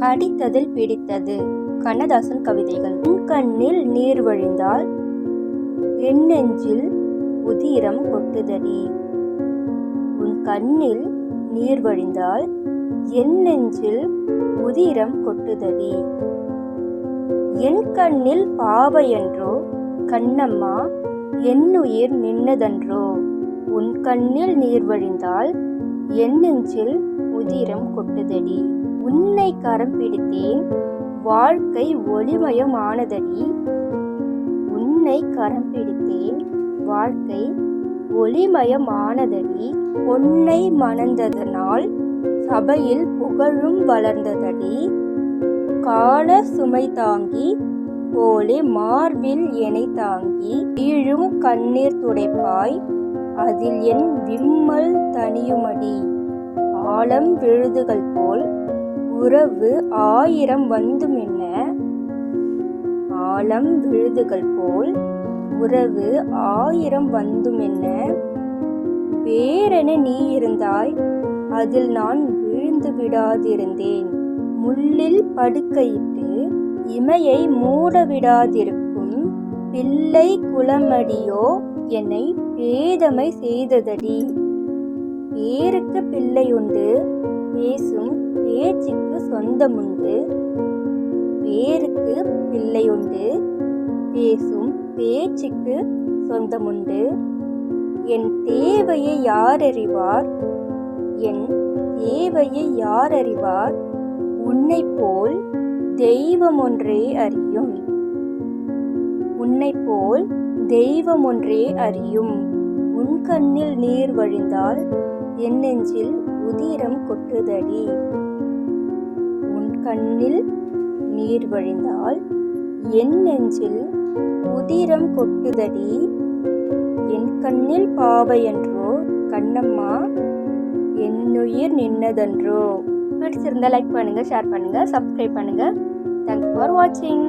அடித்ததில் பிடித்தது. கண்ணதாசன் கவிதைகள். உன் கண்ணில் நீர் வழிந்தால் என் நெஞ்சில் உதிரம் கொட்டுதடி. உன் கண்ணில் நீர் வழிந்தால் என் நெஞ்சில் உதிரம் கொட்டுதடி. என் கண்ணில் பாவையன்றோ கண்ணம்மா என்னுயிர் நின்னதன்றோ உன் கண்ணில் நீர் வழிந்தால் என் நெஞ்சில் உதிரம் கொட்டுதடி. உன்னை கரம் பிடித்தேன். வாழ்க்கை ஒளிமயமானதடி. உன்னை கரம் பிடித்தேன். வாழ்க்கை ஒளிமயமானதடி. பொன்னை மணந்ததனால் சபையில் புகழும் வளர்ந்ததடி. கால சுமை தாங்கி போலே மார்பில் எனை தாங்கி வீழும் கண்ணீர் துடைப்பாய். அதில் என் விம்மல் தனியுமடி ஆழம் விழுதுகள் போல் உறவு ஆயிரம் வந்துமென்ன? ஆழம் விழுதுகள் போல் உறவு ஆயிரம் வந்துமென்ன? வேறென நீ இருந்தாய் அதில் நான் விழுந்து விடாதிருந்தேன். முள்ளில் படுக்கையிட்டு இமையை மூட விடாதிருக்கும் பிள்ளை குளமடியோ என்னை பேதமை செய்ததடி. பேருக்கு பிள்ளையுண்டு பேசும் பேச்சுக்கு சொந்தமுண்டு. பேருக்கு பிள்ளையுண்டு. பேசும் பேச்சுக்கு சொந்தமுண்டு. என் தேவையை யார் அறிவார் என் தேவையை யார் அறிவார் உன்னை போல் தெய்வம் ஒன்றே அறியும். உன்னை போல் தெய்வம் ஒன்றே அறியும். உன் கண்ணில் நீர் வழிந்தால் என் நெஞ்சில் உதிரம் கொட்டுதடி. உன் கண்ணில் நீர் வழிந்தால் என் நெஞ்சில் உதிரம் கொட்டுதடி. என் கண்ணில் பாவையன்றோ கண்ணம்மா என்னுயிர் நின்னதன்றோ. பிடிச்சிருந்தா லைக் பண்ணுங்கள் ஷேர் பண்ணுங்கள் சப்ஸ்கிரைப் பண்ணுங்கள் தேங்க்ஸ் ஃபார் வாட்சிங்